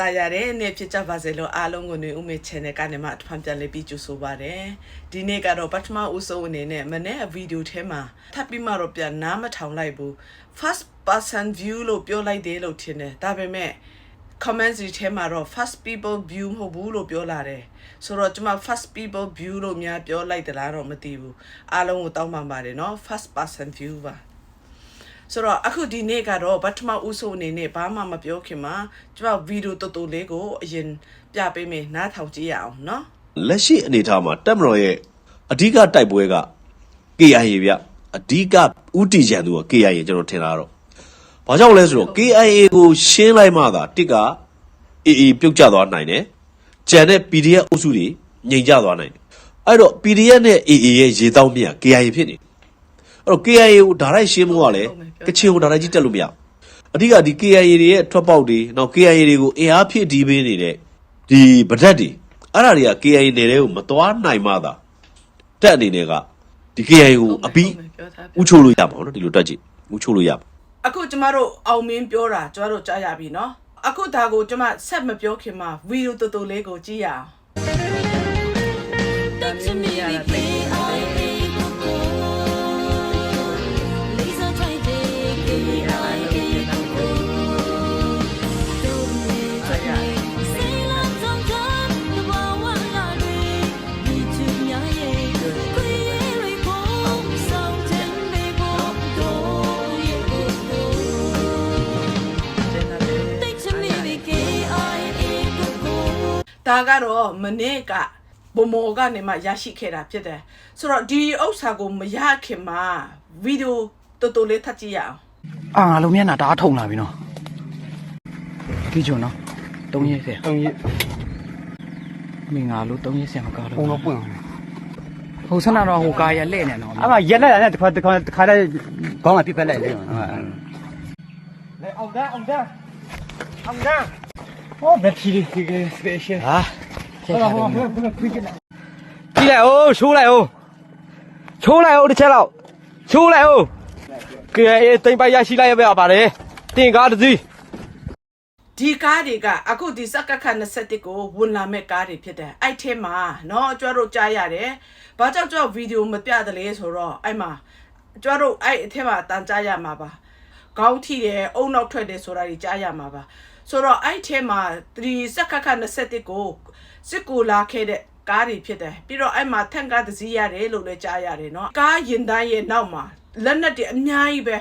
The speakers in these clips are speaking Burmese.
တာရတဲ့နေ့ဖြစ်ကြပါစေလို့အားလုံးကိုနေဦးမေ channel ကနေမှဖန်ပြန်လေးပြီးကြိုဆိုပါရစေ။ဒီနေ့ကတော့ပထမဦးဆုံးအနေနဲ့မနေ့ဗီဒီယိုထဲမှာထပ်ပြီးမှတော့ပြန်နားမထောင်လိုက်ဘူး။ first person view လို့ပြောလိုက်တယ်လို့ထင်တယ်။ဒါပေမဲ့ comments တွေထဲမှာတော့ first people view မဟုတ်ဘူးလို့ပြောလာတယ်။ဆိုတော့ကျွန်မ first people view လို့များပြောလိုက်သလားတော့မသိဘူး။အားလုံးကိုတောင်းပန်ပါတယ်နော် first person view ပါ။ ဆိုတော့အခုဒီနေ့ကတော့ပထမဦးဆုံးအနေနဲ့ဘာမှမပြောခင်မှာကျမဗီဒီယိုတော်တော်လေးကိုအရင်ပြပေးမယ်နားထောင်ကြည့်ရအောင်နော်လက်ရှိအနေအထားမှာတက်မတော်ရဲ့အဓိကတိုက်ပွဲက KIA ဗျအဓိကဥတီရန်သူက KIA ကျွန်တော်ထင်တာတော့ဘာကြောင့်လဲဆိုတော့ KIA ကိုရှင်းလိုက်မှသာတစ်က AA ပြုတ်ကျသွားနိုင်တယ်ကြံတဲ့ PDF အုပ်စုတွေငြိမ်ကျသွားနိုင်တယ်အဲ့တော့ PDF နဲ့ AA ရဲ့ရေတောက်မြတ် KIA ဖြစ်နေ တော့ KIA ကိုဒါရိုက်ရှင်းဖို့ကလည်းကချင်ကိုဒါရိုက်ကြီးတက်လို့မရအဓိကဒီ KIA တွေရဲ့ထွက်ပေါက်တွေနောက် KIA တွေကိုအင်အားဖြည့်ဒီပေးနေတဲ့ဒီဗဒက်တွေအဲ့ဒါတွေက KIA နယ်တွေကိုမသွားနိုင်မှသာတက်အနေနဲ့ကဒီ KIA ကိုအပြီးဥချို့လို့ရပါဘောနော်ဒီလိုတက်ကြည့်ဥချို့လို့ရပါအခုကျမတို့အောင်မင်းပြောတာကျမတို့ကြားရပြီနော်အခုဒါကိုကျမဆက်မပြောခင်မှာဗီဒီယိုတော်တော်လေးကိုကြည့်ရအောင် ဒါကတော့မနေ့ကဘမောကနေမှရရှိခဲ့တာဖြစ်တယ်ဆိုတော့ဒီဥစ္စာကိုမရခင်မှာဗီဒီယိုတော်တော်လေးထပ်ကြည့်ရအောင်အာငါလုံးမျက်နှာဒါထုံလာပြီနော်ဒီကျွန်တော်၃ရက်ဆယ်၃ရက်မင်းငါလို့၃ရက်ဆယ်မကားလို့ဘုံတော့ပွင့်အောင်ဟိုဆနာတော့ဟိုကာရလဲ့နေတော့အမရက်လက်နဲ့တစ်ခါတစ်ခါတစ်ခါတည်းခေါင်းကပြစ်ဖက်လိုက်လေဟုတ်လက်အောင်ဒါအောင်ဒါအောင်ဒါ Oh, battery figure special. Ha. ကြည့်လိုက်အိုးချိုးလိုက်အိုးချိုးလိုက်အိုးတစ်ချက်လောက်ချိုးလိုက်အိုးကဲအေးတိမ်ပိုက်ရရှိလိုက်ရပါပါတယ်တင်ကားတစ်စီးဒီကားတွေကအခုဒီစက္ကခ21ကိုဝင်လာမဲ့ကားတွေဖြစ်တယ်အဲ့ထဲမှာเนาะကျွတ်တို့ကြားရတယ်ဘာကြောင့်ကျွတ်ဗီဒီယိုမပြတလဲဆိုတော့အဲ့မှာကျွတ်တို့အဲ့အထဲမှာတန်ကြားရမှာပါခေါင်းထိတယ်အုံနောက်ထွက်တယ်ဆိုတာကြီးကြားရမှာပါ ဆိုတော့အဲ့ထဲမှာဒီစက္ကခ21ကိုစစ်ကူလာခဲ့တဲ့ကားတွေဖြစ်တယ်ပြီးတော့အဲ့မှာထန်ကားတစ်စီးရတယ်လို့လည်းကြားရတယ်เนาะကားရင်တိုင်းရဲ့နောက်မှာလက်နက်တွေအများကြီးပဲ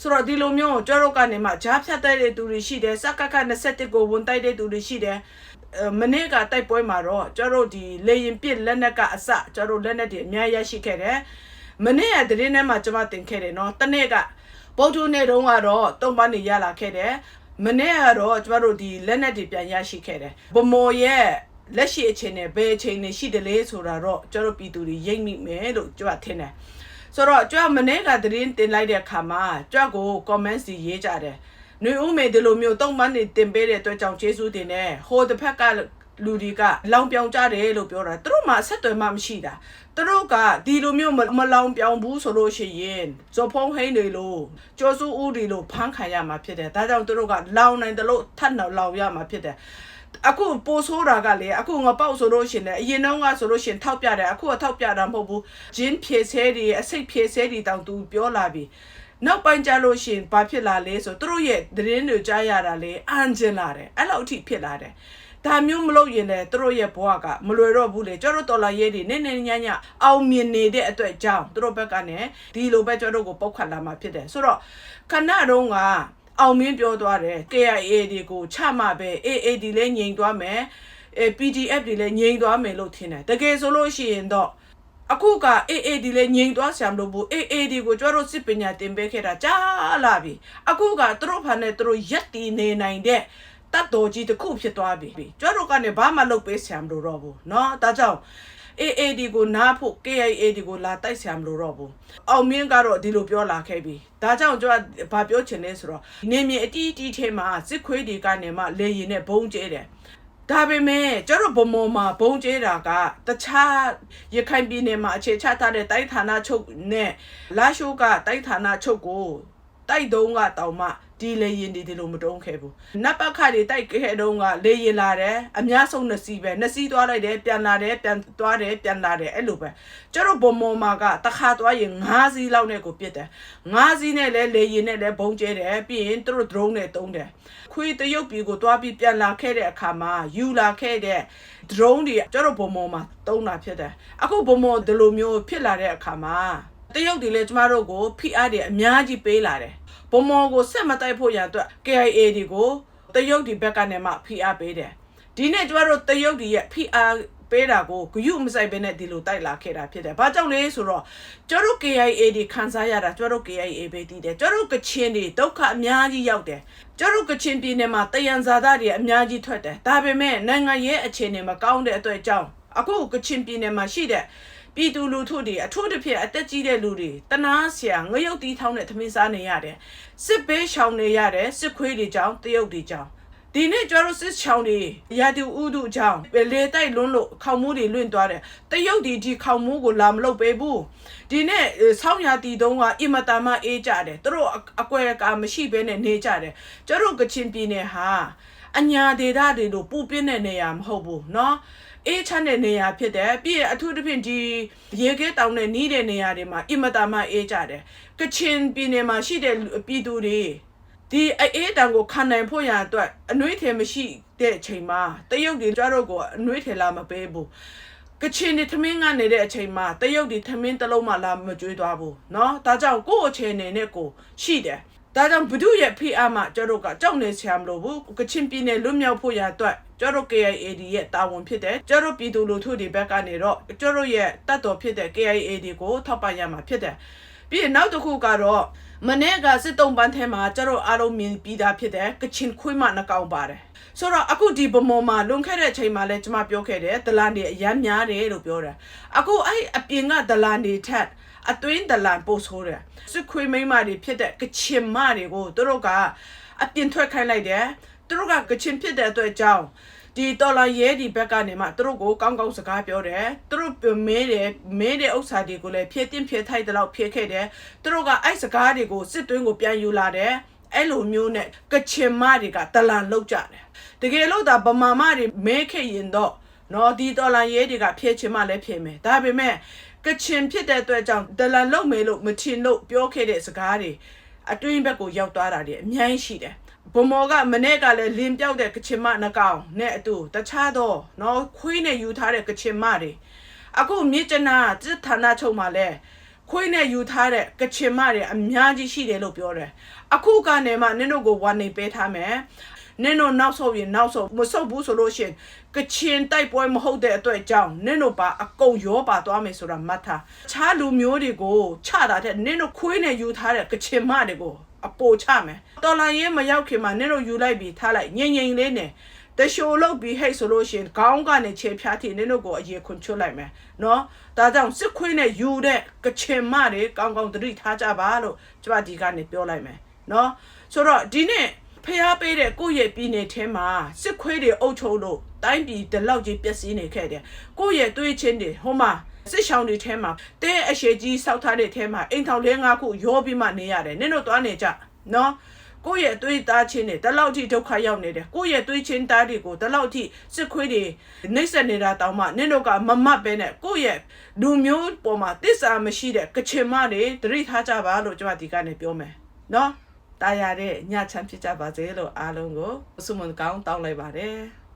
ဆိုတော့ဒီလိုမျိုးကျောတို့ကနေမှဂျားဖြတ်တဲ့တဲ့သူတွေရှိတယ်စက္ကခ21ကိုဝန်တိုက်တဲ့သူတွေရှိတယ်အဲမနေ့ကတိုက်ပွဲမှာတော့ကျောတို့ဒီလေရင်ပစ်လက်နက်ကအစကျောတို့လက်နက်တွေအများကြီးရရှိခဲ့တယ်မနေ့ကတရင်ထဲမှာကျွန်မတင်ခဲ့တယ်နော်တနေ့ကဗုဒ္ဓနေ့တုန်းကတော့တုံးပန်းနေရလာခဲ့တယ် မနေ့ကတော့ကျွန်တော်တို့ဒီလက်နက်တွေပြန်ရရှိခဲ့တယ်ဗမော်ရဲ့လက်ရှိအချိန်နဲ့ဘယ်အချိန်နဲ့ရှိတယ်လဲဆိုတာတော့ကျွန်တော်ပြည်သူတွေရိပ်မိမယ်လို့ကျွန်တော်ထင်တယ်ဆိုတော့ကြွမနေ့ကသတင်းတင်လိုက်တဲ့အခါမှာကြွကို comments တွေရေးကြတယ်။နှွေဦးမေဒီလိုမျိုးတုံ့ပန်းနေတင်ပေးတဲ့အတွက်ကြောင့်ကျေးဇူးတင်တယ်။ဟိုတစ်ဖက်က လူတွေကလောင်ပြောင်ကြတယ်လို့ပြောတာ။သူတို့မှဆက်သွယ်မှမရှိတာ။သူတို့ကဒီလိုမျိုးမမလောင်ပြောင်ဘူးဆိုလို့ရှိရင်ဇော်ဖုံးဟိန်းတွေလို့ကျော်စုဦးတွေလို့ဖမ်းခံရမှာဖြစ်တယ်။ဒါကြောင့်သူတို့ကလောင်နိုင်တယ်လို့ထပ်နောက်လောင်ရမှာဖြစ်တယ်။အခုပိုဆိုးတာကလေအခုငပေါက်ဆိုလို့ရှရင်လေအရင်တော့ကဆိုလို့ရှရင်ထောက်ပြတယ်အခုကထောက်ပြတာမဟုတ်ဘူးဂျင်းဖြည့်ဆဲတွေအစိတ်ဖြည့်ဆဲတွေတောင်သူပြောလာပြီနောက်ပိုင်းကျလို့ရှရင်ဘာဖြစ်လာလဲဆိုသူတို့ရဲ့သတင်းတွေကြားရတာလေအန်ဂျင်လာတယ်အဲ့လောက်အထိဖြစ်လာတယ် ဒါမျိုးမလုပ်ရင်လည်းသူတို့ရဲ့ဘဝကမလွယ်တော့ဘူးလေကျွန်တော်တို့တော်လာရေးတွေနေနေညညအောင်မြင်နေတဲ့အတွက်ကြောင့်သူတို့ဘက်ကလည်းဒီလိုပဲကျွန်တော်တို့ကိုပုတ်ခတ်လာမှာဖြစ်တယ်ဆိုတော့ခဏတုန်းကအောင်မင်းပြောသွားတယ် KIA တွေကိုချမှပဲ AAD လည်းငြိမ်သွားမယ်အဲ PDF တွေလည်းငြိမ်သွားမယ်လို့ထင်တယ်တကယ်ဆိုလို့ရှိရင်တော့အခုက AAD လည်းငြိမ်သွားဆရာမလို့ဘူး AAD ကိုကျွန်တော်တို့စစ်ပညာတင်ပေးခဲ့တာကြားလာပြီအခုကသူတို့ဘာနဲ့သူတို့ရက်တည်နေနိုင်တဲ့ တတ်တော်ကြီးတစ်ခုဖြစ်သွားပြီကျွန်တော်တို့ကနေဘာမှလုပ်ပေးဆရာမလို့တော့ဘူးเนาะဒါကြောင့် AAD ကိုနားဖို့ KIAD ကိုလာတိုက်ဆရာမလို့တော့ဘူးအောင်မင်းကတော့ဒီလိုပြောလာခဲ့ပြီဒါကြောင့်ကျွန်တော်ဘာပြောချင်လဲဆိုတော့နေမြေအတီးအတီးထဲမှာစစ်ခွေးတွေကနေမှလေရင်နဲ့ဘုံကျဲတယ်ဒါပေမဲ့ကျတော့ဗမော်မှာဘုံကျဲတာကတခြားရခိုင်ပြည်နယ်မှာအခြေချထားတဲ့တိုက်ဌာနချုပ်နဲ့လာရှိုးကတိုက်ဌာနချုပ်ကိုတိုက်တုံးကတောင်မှ ဒီလေရင်ဒီဒီလိုမတုံးခဲ့ဘူးနတ်ပတ်ခါတွေတိုက်ခဲ့တုန်းကလေရင်လာတယ်အများဆုံးနှစ်စီးပဲနှစ်စီးသွားလိုက်တယ်ပြန်လာတယ်ပြန်သွားတယ်ပြန်လာတယ်အဲ့လိုပဲကျတို့ဘုံမော်မာကတစ်ခါသွားရင်9စီးလောက်နဲ့ကိုပြစ်တယ်9စီးနဲ့လဲလေရင်နဲ့လဲဘုံကျဲတယ်ပြီးရင်သူတို့ drone နဲ့တုံးတယ်ခွေးတရုတ်ပြည်ကိုသွားပြီးပြန်လာခဲ့တဲ့အခါမှာယူလာခဲ့တဲ့ drone တွေကျတို့ဘုံမော်မှာတုံးတာဖြစ်တယ်အခုဘုံမော်ဒီလိုမျိုးဖြစ်လာတဲ့အခါမှာ တရုတ်တွေလည်းကျမတို့ကို PR တွေအများကြီးပေးလာတယ်ဘုံမော်ကိုဆက်မတိုက်ဖို့ရန်အတွက် KIA တွေကိုတရုတ်ဒီဘက်ကနေမှ PR ပေးတယ်ဒီနေ့ကျမတို့တရုတ်တွေရဲ့ PR ပေးတာကိုဂယုမဆိုင်ဘဲနဲ့ဒီလိုတိုက်လာခဲ့တာဖြစ်တယ်။ဘာကြောင့်လဲဆိုတော့ကျတို့ KIA တွေခန်းစားရတာကျတို့ KIA ပဲတည်တယ်။ကျတို့ကချင်တွေဒုက္ခအများကြီးရောက်တယ်။ကျတို့ကချင်ပြည်နယ်မှာတယံဇာတာတွေအများကြီးထွက်တယ်။ဒါပေမဲ့နိုင်ငံရဲ့အခြေအနေမကောင်းတဲ့အတွက်ကြောင့်အခုကချင်ပြည်နယ်မှာရှိတဲ့ ပြည်သူလူထုတွေအထူးသဖြင့်အသက်ကြီးတဲ့လူတွေတနာဆရာငရုတ်တီးထောင်းတဲ့သမင်းစားနေရတယ်။စစ်ဘေးရှောင်နေရတယ်စစ်ခွေးတွေကြောင့်တရုတ်တွေကြောင့်ဒီနေ့ကျတော့စစ်ချောင်းတွေရာတူဥဒုအကြောင်းလေတိုက်လွန်းလို့ခေါင်မိုးတွေလွင့်သွားတယ်တရုတ်ဒီဒီခေါင်မိုးကိုလာမလုပ်ပေးဘူးဒီနေ့ဆောင်းရာတီတုံးကအင်မတန်မှအေးကြတယ်သူတို့အကွဲကမရှိဘဲနဲ့နေကြတယ်ကျတို့ကချင်ပြည်နယ်ဟာ အညာဒေသတွေလို့ပူပြင်းတဲ့နေရာမဟုတ်ဘူးเนาะအေးချမ်းတဲ့နေရာဖြစ်တယ်ပြီးရင်အထူးသဖြင့်ဒီရေခဲတောင်နဲ့နီးတဲ့နေရာတွေမှာအင်မတန်မှအေးကြတယ်ကချင်ပြည်နယ်မှာရှိတဲ့ပြည်သူတွေ ဒီအေးတံကိုခံနိုင်ဖို့ရန်အတွက်အနှွေးထည်မရှိတဲ့အချိန်မှာတရုတ်တွေကြတော့ကိုအနှွေးထည်လာမပေးဘူးကချင်တွေသမင်းကနေတဲ့အချိန်မှာတရုတ်တွေသမင်းတစ်လုံးမှလာမကြွေးသွားဘူးเนาะဒါကြောင့်ကိုယ့်အခြေအနေနဲ့ကိုရှိတယ် ဒါကြောင့်ဘုဒ္ဓရဲ့ဖိအားမှကျတို့ကကြောက်နေဆရာမလိုဘူးကချင်ပြည်နယ်လွတ်မြောက်ဖို့ရန်အတွက်ကျတို့ KIAD ရဲ့တာဝန်ဖြစ်တယ်ကျတို့ပြည်သူလူထုတွေဘက်ကနေတော့ကျတို့ရဲ့တတ်တော်ဖြစ်တဲ့ KIAD ကိုထောက်ပံ့ရမှာဖြစ်တယ် ပြီးရင်နောက်တစ်ခုကတော့မနေ့ကစစ်တုံးပန်းထဲမှာကျတော့အားလုံးမြင်ပြီးသားဖြစ်တယ်ကချင်ခွေးမနှကောင်ပါတယ်ဆိုတော့အခုဒီဗမော်မှာလွန်ခဲ့တဲ့အချိန်မှာလဲကျွန်မပြောခဲ့တယ်ဒလန်တွေအရမ်းများတယ်လို့ပြောတယ်အခုအဲ့အပြင်ကဒလန်တွေထက်အတွင်းဒလန်ပို့ဆိုးတယ်စစ်ခွေးမိန်းမတွေဖြစ်တဲ့ကချင်မတွေကိုသူတို့ကအပြင်ထွက်ခိုင်းလိုက်တယ်သူတို့ကကချင်ဖြစ်တဲ့အတွက်ကြောင့် ဒီတော်လာရဲဒီဘက်ကနေမှသူတို့ကိုကောင်းကောင်းစကားပြောတယ်သူတို့မဲတယ်မဲတဲ့ဥစ္စာတွေကိုလည်းဖြည့်တင်ဖြည့်ထိုက်တဲ့လောက်ဖြည့်ခဲ့တယ်သူတို့ကအဲ့စကားတွေကိုစစ်တွင်းကိုပြန်ယူလာတယ်အဲ့လိုမျိုးနဲ့ကချင်မတွေကတလန်လောက်ကြတယ်တကယ်လို့ဒါဗမာမတွေမဲခဲ့ရင်တော့နော်ဒီတော်လာရဲတွေကဖြည့်ချင်မှလည်းဖြည့်မယ်ဒါပေမဲ့ကချင်ဖြစ်တဲ့အတွက်ကြောင့်တလန်လောက်မယ်လို့မထင်လို့ပြောခဲ့တဲ့စကားတွေအတွင်းဘက်ကိုရောက်သွားတာတွေအများကြီးရှိတယ် ဘုံမော်ကမနေ့ကလည်းလင်းပြောက်တဲ့ကချင်မနှကောင်နဲ့အတူတခြားသောနော်ခွေးနဲ့ယူထားတဲ့ကချင်မတွေအခုမြေကျနာစစ်ဌာနချုပ်မှာလဲခွေးနဲ့ယူထားတဲ့ကချင်မတွေအများကြီးရှိတယ်လို့ပြောတယ်အခုကနေမှနင်တို့ကိုဝါနေပေးထားမယ်နင်တို့နောက်ဆုတ်ရင်နောက်ဆုတ်မဆုတ်ဘူးဆိုလို့ရှရင်ကချင်တိုက်ပွဲမဟုတ်တဲ့အတွက်ကြောင့်နင်တို့ပါအကုန်ရောပါသွားမယ်ဆိုတာမှတ်ထားခြားလူမျိုးတွေကိုချတာတဲ့နင်တို့ခွေးနဲ့ယူထားတဲ့ကချင်မတွေကို အပိုချမယ်တော်လိုင်းရဲမရောက်ခင်မှာနင်တို့ယူလိုက်ပြီးထားလိုက်ငိမ့်ငိမ့်လေးနဲ့တရှိုလုတ်ပြီးဟဲ့ဆိုလို့ရှရင်ခေါင်းကနေခြေဖြားထိနင်တို့ကိုအရင်ခွန်ချွတ်လိုက်မယ်နော်ဒါကြောင့်စစ်ခွေးနဲ့ယူတဲ့ကချင်မတွေကောင်းကောင်းသတိထားကြပါလို့ကျွန်မဒီကနေပြောလိုက်မယ်နော်ဆိုတော့ဒီနေ့ဖျားပေးတဲ့ကိုယ့်ရဲ့ပြည်နယ်ထဲမှာစစ်ခွေးတွေအုပ်ချုပ်လို့တိုင်းပြည်တလောက်ကြီးပျက်စီးနေခဲ့တယ်ကိုယ့်ရဲ့တွေးချင်းတွေဟိုမှာ စစ်ရှောင်းတွေထဲမှာတဲ့အရှိကြီးစောက်ထားတဲ့ထဲမှာအိမ်ထောင်လေးငါးခုရောပြီးမှနေရတယ်နင်တို့သွားနေကြနော်ကိုယ့်ရဲ့တွေးသားချင်းတွေတလောက်ထိဒုက္ခရောက်နေတယ်ကိုယ့်ရဲ့တွေးချင်းသားတွေကိုတလောက်ထိစစ်ခွေးတွေနှိမ့်ဆက်နေတာတောင်မှနင်တို့ကမမတ်ပဲနဲ့ကိုယ့်ရဲ့လူမျိုးပေါ်မှာတစ္ဆာမရှိတဲ့ကချင်မတွေတတိထားကြပါလို့ကျွန်မဒီကနေပြောမယ်နော်တာယာတဲ့ညချမ်းဖြစ်ကြပါစေလို့အားလုံးကိုဆုမွန်ကောင်းတောင်းလိုက်ပါတယ်